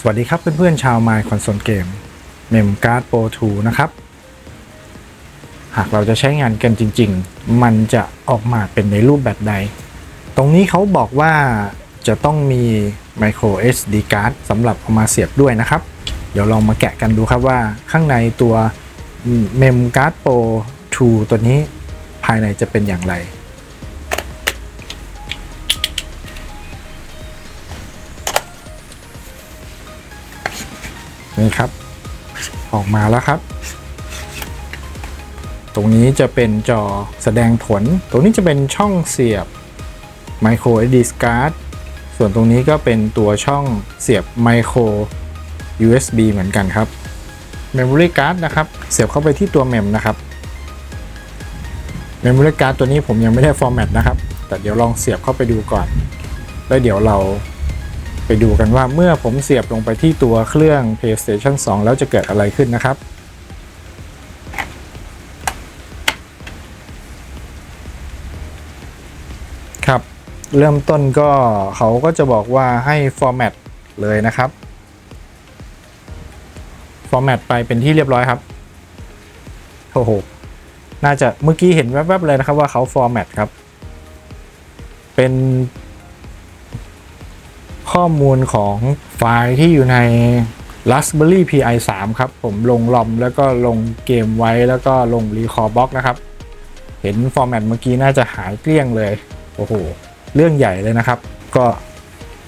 สวัสดีครับเพื่อนๆชาว My Console Game Mem Card Pro 2 นะครับ หากเราจะใช้งานกันจริง ๆ มันจะออกมาเป็นในรูปแบบใด ตรงนี้เขาบอกว่าจะต้องมี Micro SD card สำหรับเอามาเสียบด้วยนะครับ เดี๋ยวลองมาแกะกันดูครับว่าข้างในตัว Mem Card Pro 2 ตัวนี้ภายในจะเป็นอย่างไร นี่ครับ ออกมาแล้วครับ ตรงนี้จะเป็นจอแสดงผล ตรงนี้จะเป็นช่องเสียบ Micro SD card ส่วนตรงนี้ก็เป็นตัวช่องเสียบ Micro USB เหมือนกันครับ Memory card นะครับ เสียบเข้าไปที่ตัว mem นะครับ Memory card ตัวนี้ผมยังไม่ได้ format นะครับ แต่เดี๋ยวลองเสียบเข้าไปดูก่อน แล้วเดี๋ยวเรา ไปดูกันว่าเมื่อผมเสียบลงไปที่ตัวเครื่อง PlayStation 2 แล้วจะเกิดอะไรขึ้นนะครับ ครับ เริ่มต้นก็เขาก็จะบอกว่าให้ format เลยนะครับ format ไปเป็นที่เรียบร้อยครับโอ้โหน่าจะเมื่อกี้เห็นแวบๆเลยนะครับว่าเขา format ครับ เป็น ข้อมูลของไฟล์ที่อยู่ใน Raspberry Pi 3 ครับ ผมลงลอมแล้วก็ลงเกมไว้แล้วก็ลง Record Box นะครับ เห็นฟอร์แมตเมื่อกี้น่าจะหายเกลี้ยงเลย โอ้โห เรื่องใหญ่เลยนะครับ ก็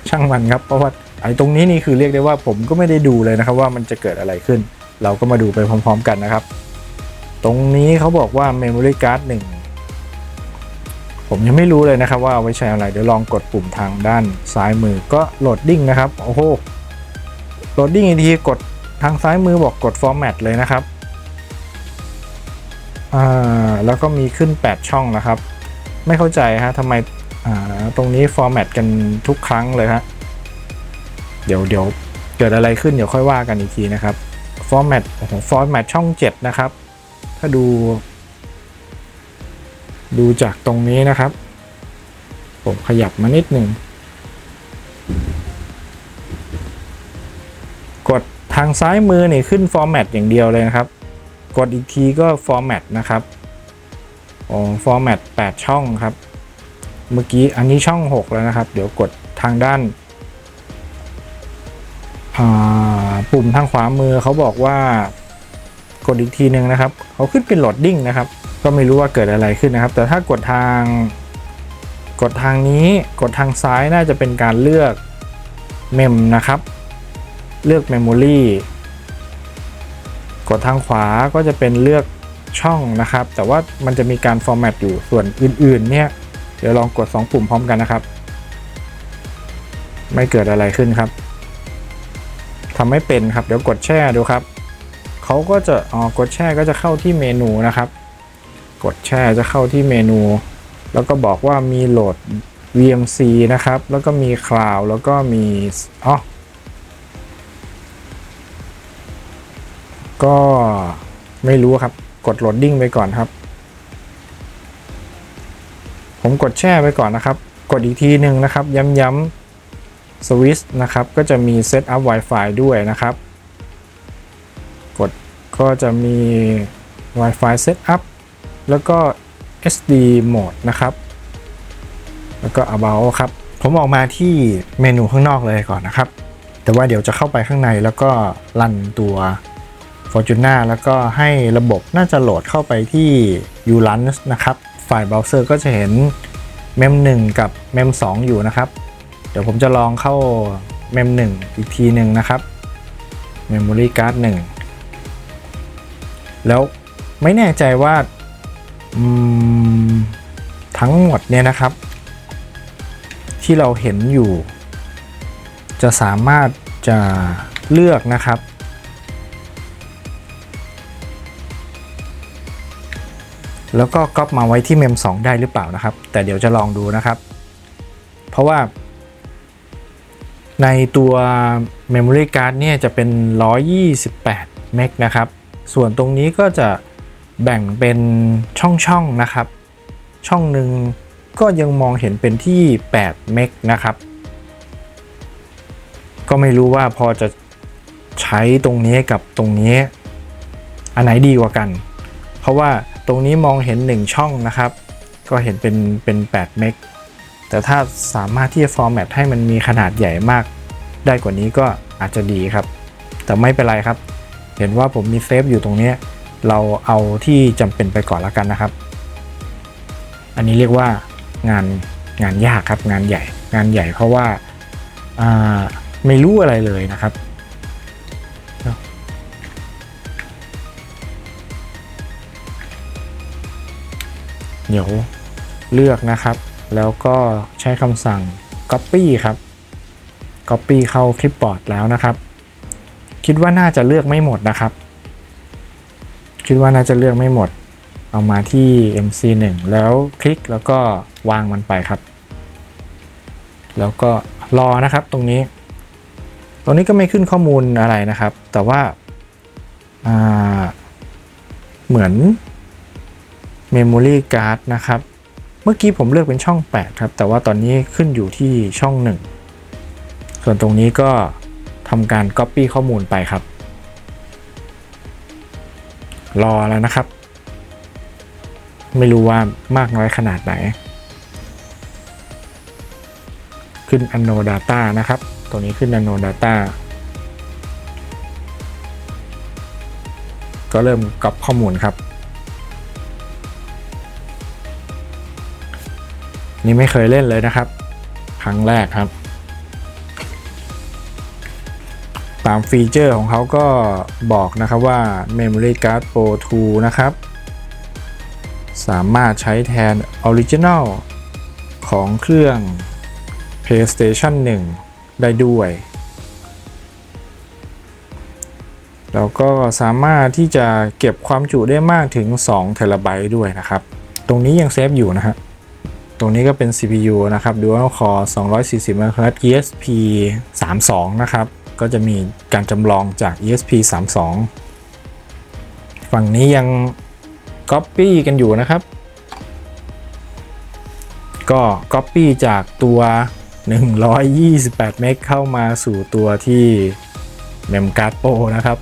ช่างมันครับ เพราะว่าไอ้ตรงนี้นี่คือเรียกได้ว่าผมก็ไม่ได้ดูเลยนะครับว่ามันจะเกิดอะไรขึ้น เราก็มาดูไปพร้อม ๆ กันนะครับ ตรงนี้เขาบอกว่า Memory Card 1 ผมยังไม่รู้เลยนะครับว่าเอาไว้ใช้อะไร เดี๋ยวลองกดปุ่มทางด้านซ้ายมือก็โหลดดิ้งนะครับ โอ้โห โหลดดิ้งอีกทีกดทางซ้ายมือบอกกด format เลยนะครับ อ่า แล้วก็มีขึ้น 8 ช่องนะครับ ไม่เข้าใจฮะทำไม อ่า ตรงนี้ format กันทุกครั้งเลยฮะ เดี๋ยวเดี๋ยวเกิดอะไรขึ้นเดี๋ยวค่อยว่ากันอีกทีนะครับ format โอ้โห format ช่อง 7 นะครับ ถ้าดู ดูจากตรงนี้นะครับ ผมขยับมานิดหนึ่ง กดทางซ้ายมือนี่ขึ้น format อย่างเดียวเลยนะครับ กดอีกทีก็ format นะครับอ๋อ format 8 ช่องครับ เมื่อกี้อันนี้ช่อง 6 แล้วนะครับ เดี๋ยวกดทางด้านาปุ่มทางขวามือเขาบอกว่ากดอีกทีหนึ่งนะครับ เขาขึ้นเป็นโหลดดิ้งนะครับ ก็ไม่รู้ว่าเกิดอะไรขึ้นนะครับ แต่ถ้ากดทางกดทางนี้กดทางซ้ายน่าจะเป็นการเลือกเมมนะครับ เลือก Memory กดทางขวาก็จะเป็นเลือกช่องนะครับ แต่ว่ามันจะมีการ format อยู่ส่วนอื่นๆ เนี่ย เดี๋ยวลองกด 2 ปุ่มพร้อมกันนะครับ ไม่เกิดอะไรขึ้นครับทำไม่เป็นครับ เดี๋ยวกดแช่ดูครับเขาก็จะอ๋อกดแช่ก็จะเข้าที่เมนูนะครับ กดแช่จะเข้าที่เมนู แล้วก็บอกว่ามีโหลด VMC นะครับ แล้วก็มี Cloud แล้วก็มีอ๋อก็ไม่รู้ครับกดโหลดดิ้งไปก่อนครับ ผมกดแช่ไปก่อนนะครับ กดอีกทีหนึ่งนะครับ ย้ำๆสวิตช์นะครับ ก็จะมี Setup Wi-Fi ด้วยนะครับ กดก็จะมี Wi-Fi Setup แล้วก็ SD Mode นะครับ แล้วก็ About ครับ ผมออกมาที่เมนูข้างนอกเลยก่อนนะครับ แต่ว่าเดี๋ยวจะเข้าไปข้างในแล้วก็รันตัว Fortuna แล้วก็ให้ระบบน่าจะโหลดเข้าไปที่ Ulance นะครับ ฝ่ายเบราว์เซอร์ก็จะเห็น mem 1กับ mem 2 อยู่นะครับ เดี๋ยวผมจะลองเข้า mem 1 อีกทีหนึ่งนะครับ memory card 1 แล้วไม่แน่ใจว่า ทั้งหมดเนี่ยนะครับ ที่เราเห็นอยู่ จะสามารถจะเลือกนะครับ แล้วก็ก๊อปมาไว้ที่เมม 2 ได้หรือเปล่านะครับ แต่เดี๋ยวจะลองดูนะครับ เพราะว่า ในตัว Memory Card เนี่ยจะเป็น 128 เมกนะครับ ส่วนตรงนี้ก็จะ แบ่งเป็นช่องๆนะครับ ช่องหนึ่งก็ยังมองเห็นเป็นที่ 8 เมกนะครับ ก็ไม่รู้ว่าพอจะใช้ตรงนี้กับตรงนี้ อันไหนดีกว่ากัน เพราะว่าตรงนี้มองเห็น 1 ช่องนะครับ ก็เห็นเป็นเป็น 8 เมก แต่ถ้าสามารถที่จะฟอร์แมตให้มันมีขนาดใหญ่มาก ได้กว่านี้ก็อาจจะดีครับ แต่ไม่เป็นไรครับ เห็นว่าผมมีเซฟอยู่ตรงนี้ เราเอาที่จำเป็นไปก่อนแล้วกันนะครับ อันนี้เรียกว่างานงานยากครับงานใหญ่ งานใหญ่เพราะว่าอ่าไม่รู้อะไรเลยนะครับเดี๋ยวเลือกนะครับ แล้วก็ใช้คำสั่ง copy ครับ copy เข้าคลิปบอร์ดแล้วนะครับ คิดว่าน่าจะเลือกไม่หมดนะครับ คิดว่าน่าจะเลือกไม่หมด เอามาที่ MC1 แล้วคลิกแล้วก็วางมันไปครับ แล้วก็รอนะครับตรงนี้ ตรงนี้ก็ไม่ขึ้นข้อมูลอะไรนะครับ แต่ว่าาเหมือน Memory Card นะครับ เมื่อกี้ผมเลือกเป็นช่อง 8 ครับ แต่ว่าตอนนี้ขึ้นอยู่ที่ช่อง 1 ส่วนตรงนี้ก็ทำการ Copy ข้อมูลไปครับ รอแล้วนะครับ ไม่รู้ว่ามากน้อยขนาดไหน ขึ้น Anno Data นะครับ ตัวนี้ขึ้น Anno Data ก็เริ่มก๊อปข้อมูลครับ นี่ไม่เคยเล่นเลยนะครับ ครั้งแรกครับ ตามฟีเจอร์ของเขาก็บอกนะครับว่า Memory Card Pro 2 นะครับ สามารถใช้แทน Original ของเครื่อง PlayStation 1 ได้ด้วย แล้วก็สามารถที่จะเก็บความจุได้มากถึง2เทราไบต์ด้วยนะครับ ตรงนี้ยังเซฟอยู่นะฮะตรงนี้ก็เป็น CPU นะครับ Dual Core 240 MHz ESP 32 นะครับ ก็จะมีการจำลองจาก ESP 32 ฝั่งนี้ยัง Copy กันอยู่นะครับ ก็ Copy จากตัว 128 เมกเข้ามาสู่ตัวที่ Memcard Pro นะครับ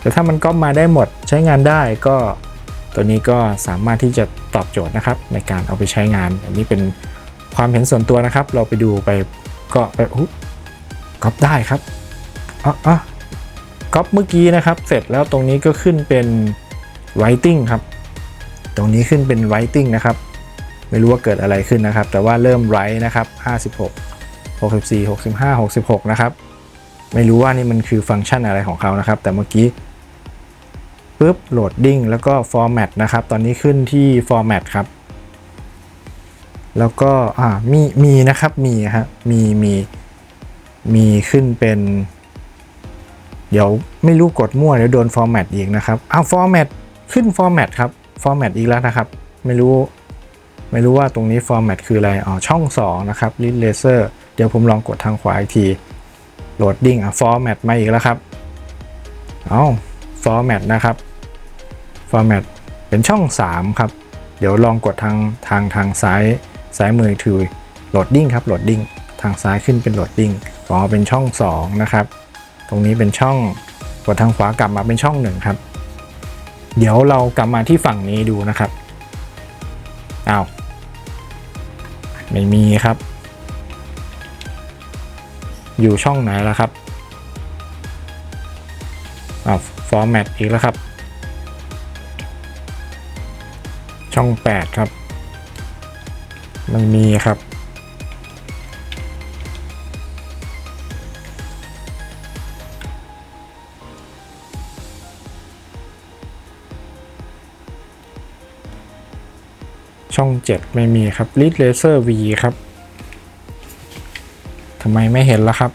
แต่ถ้ามันก็มาได้หมดใช้งานได้ก็ตัวนี้ก็สามารถที่จะตอบโจทย์นะครับ ในการเอาไปใช้งาน อันนี้เป็นความเห็นส่วนตัวนะครับ เราไปดูไปก็ไป ก๊อปได้ครับอ๋ออก๊อปเมื่อกี้นะครับ เสร็จแล้วตรงนี้ก็ขึ้นเป็น writing ครับ ตรงนี้ขึ้นเป็น writing นะครับ ไม่รู้ว่าเกิดอะไรขึ้นนะครับ แต่ว่าเริ่ม write นะครับ 56 64 65 66 นะครับ ไม่รู้ว่านี่มันคือฟังก์ชันอะไรของเขานะครับ แต่เมื่อกี้ปุ๊บโหลดดิ้งแล้วก็ format นะครับ ตอนนี้ขึ้นที่ format ครับ แล้วก็ อ่า มี มีนะครับ มีฮะ มี มีมี มีขึ้นเป็น เดี๋ยวไม่รู้กดมั่วเดี๋ยวโดน format อีกนะครับเอาว format ขึ้น format ครับ format อีกแล้วนะครับ ไม่รู้ไม่รู้ว่าตรงนี้ format คืออะไรอ๋อช่อง 2 นะครับ list laser เดี๋ยวผมลองกดทางขวาอีกที loading อะ format มาอีกแล้วครับเอา format นะครับ format เป็นช่อง 3 ครับ เดี๋ยวลองกดทางทางทางซ้ายซ้ายมือถือ loading ครับ loading ทางซ้ายขึ้นเป็น loading อ๋อเป็นช่อง 2 นะครับ ตรงนี้เป็นช่องกดทางขวากลับมาเป็นช่อง1ครับ เดี๋ยวเรากลับมาที่ฝั่งนี้ดูนะครับอ้าวไม่มีครับ อยู่ช่องไหนแล้วครับอ้าว format อีกแล้วครับ ช่อง 8 ครับ มันมีครับ 7 ไม่มีครับ Lead Laser V ครับทำไมไม่เห็นล่ะครับ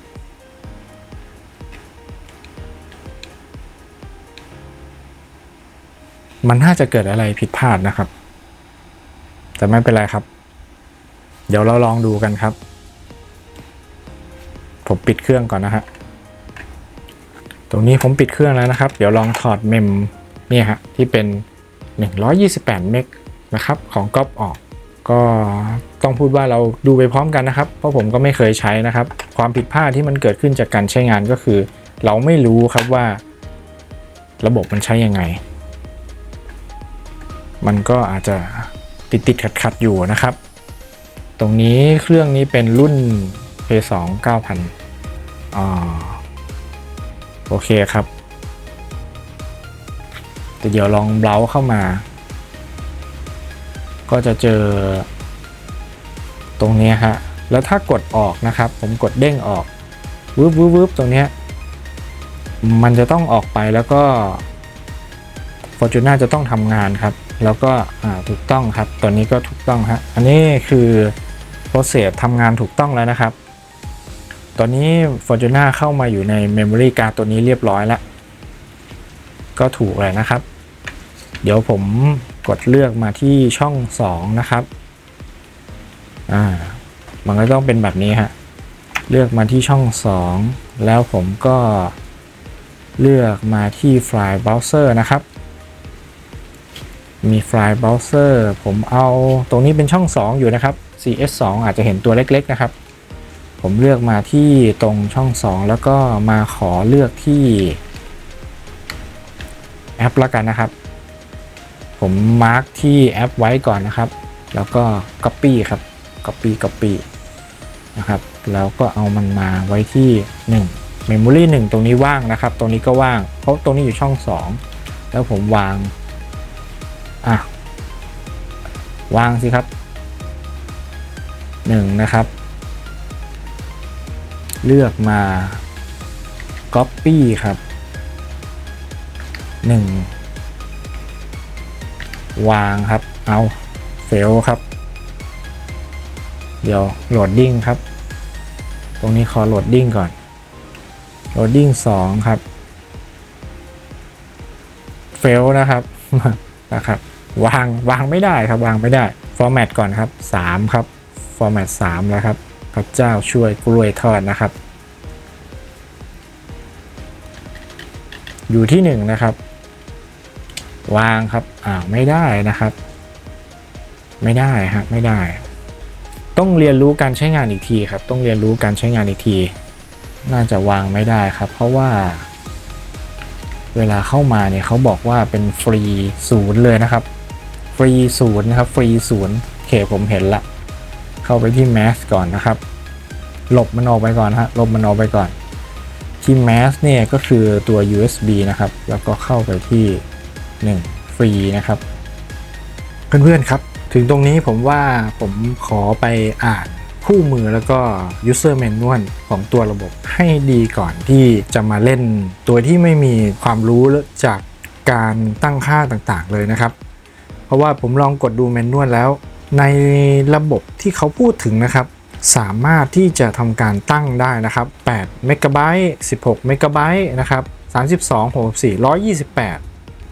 มันน่าจะเกิดอะไรผิดพลาดนะครับ แต่ไม่เป็นไรครับ เดี๋ยวเราลองดูกันครับ ผมปิดเครื่องก่อนนะฮะตรงนี้ผมปิดเครื่องแล้วนะครับ เดี๋ยวลองถอดเมมเนี่ยฮะที่เป็น 128 เมก นะครับของก๊อปออก ก็ต้องพูดว่าเราดูไปพร้อมกันนะครับ เพราะผมก็ไม่เคยใช้นะครับ ความผิดพลาดที่มันเกิดขึ้นจากการใช้งานก็คือ เราไม่รู้ครับว่า ระบบมันใช้ยังไง มันก็อาจจะติดติดขัดขัดๆอยู่นะครับ ตรงนี้เครื่องนี้เป็นรุ่น P2 9000อ่าโอเคครับแต่เดี๋ยวลองเบราว์เข้ามา ก็จะเจอ ตรงนี้ฮะ แล้วถ้ากดออกนะครับ ผมกดเด้งออกวืบวืบวืบตรงนี้ มันจะต้องออกไปแล้วก็ Fortuna จะต้องทำงานครับ แล้วก็ถูกต้องครับ ตัวนี้ก็ถูกต้องฮะ อันนี้คือ process ทำงานถูกต้องแล้วนะครับ ตอนนี้ Fortuna เข้ามาอยู่ใน Memory Card ตัวนี้เรียบร้อยแล้ว ก็ถูกเลยนะครับ เดี๋ยวผม กดเลือกมาที่ช่อง 2 นะครับ อ่า มันก็ต้องเป็นแบบนี้ฮะ เลือกมาที่ช่อง 2 แล้วผมก็เลือกมาที่ไฟล์ Browser นะครับ มีไฟล์ Browser ผมเอาตรงนี้เป็นช่อง 2 อยู่นะครับ CS2 อาจจะเห็นตัวเล็กๆนะครับ ผมเลือกมาที่ตรงช่อง 2 แล้วก็มาขอเลือกที่แอปแล้วกันนะครับ ผมมาร์กที่แอปไว้ก่อนนะครับ แล้วก็ Copy ครับ Copy Copy นะครับแล้วก็เอามันมาไว้ที่ 1 Memory 1 ตรงนี้ว่างนะครับ ตรงนี้ก็ว่าง เพราะตรงนี้อยู่ช่อง 2 แล้วผมวาง อะ วางสิครับ 1 นะครับ เลือกมา Copy ครับ 1 วางครับ เอาเฟลครับ เดี๋ยวโหลดดิ้งครับ ตรงนี้ขอโหลดดิ้งก่อนโหลดดิ้ง2ครับเฟลนะครับนะครับวางวางไม่ได้ครับวางไม่ได้ฟอร์แมตก่อนครับ3ครับฟอร์แมต3แล้วครับพระเจ้าช่วยกล้วยทอดนะครับ อยู่ที่ 1 นะครับ วางครับอ้าไม่ได้นะครับ ไม่ได้ฮะไม่ได้ ต้องเรียนรู้การใช้งานอีกทีครับ ต้องเรียนรู้การใช้งานอีกที น่าจะวางไม่ได้ครับ เพราะว่า เวลาเข้ามาเนี่ยเขาบอกว่าเป็นฟรีศูนย์เลยนะครับ ฟรีศูนย์นะครับ ฟรีศูนย์เคผมเห็นละ เข้าไปที่ Mass ก่อนนะครับ หลบมันออกไปก่อนฮะลบมันออกไปก่อนที่ Mass เนี่ยก็คือตัว USB นะครับ แล้วก็เข้าไปที่ 1 ฟรีนะครับ เพื่อนๆครับ ถึงตรงนี้ผมว่าผมขอไปอ่านคู่มือแล้วก็ user manual ของตัวระบบให้ดีก่อนที่จะมาเล่นตัวที่ไม่มีความรู้จากการตั้งค่าต่างๆเลยนะครับ เพราะว่าผมลองกดดูแมนนวลแล้ว ในระบบที่เขาพูดถึงนะครับ สามารถที่จะทำการตั้งได้นะครับ8เมกะไบต์16เมกะไบต์นะครับ32 64 128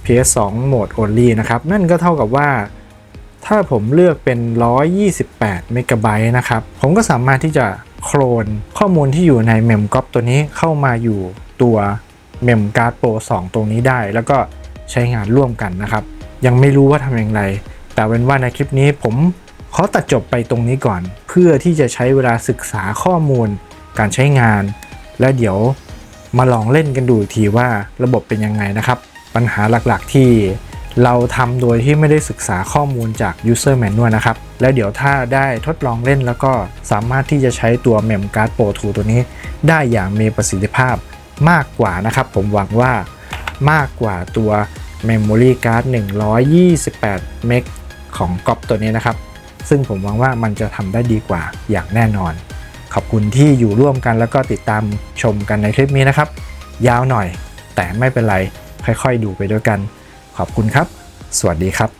PS2 โหมด only นะครับ นั่นก็เท่ากับว่า ถ้าผมเลือกเป็น 128 เมกะไบต์นะครับ ผมก็สามารถที่จะโคลนข้อมูลที่อยู่ในเมมก๊อปตัวนี้เข้ามาอยู่ตัวเมมการ์ดโปร2 ตรงนี้ได้ แล้วก็ใช้งานร่วมกันนะครับ ยังไม่รู้ว่าทำอย่างไร แต่เป็นว่าในคลิปนี้ผมขอตัดจบไปตรงนี้ก่อน เพื่อที่จะใช้เวลาศึกษาข้อมูล การใช้งาน และเดี๋ยวมาลองเล่นกันดูอีกทีว่าระบบเป็นยังไงนะครับ ปัญหาหลักๆที่เราทำโดยที่ไม่ได้ศึกษาข้อมูลจาก user manual นะครับ แล้วเดี๋ยวถ้าได้ทดลองเล่นแล้วก็สามารถที่จะใช้ตัว mem card pro 2 ตัวนี้ ได้อย่างมีประสิทธิภาพมากกว่านะครับ ผมหวังว่ามากกว่าตัว memory card 128เมกของก๊อปตัวนี้นะครับ ซึ่งผมหวังว่ามันจะทำได้ดีกว่าอย่างแน่นอน ขอบคุณที่อยู่ร่วมกันแล้วก็ติดตามชมกันในคลิปนี้นะครับ ยาวหน่อยแต่ไม่เป็นไร ค่อยๆ ดูไปด้วยกัน ขอบคุณครับ สวัสดีครับ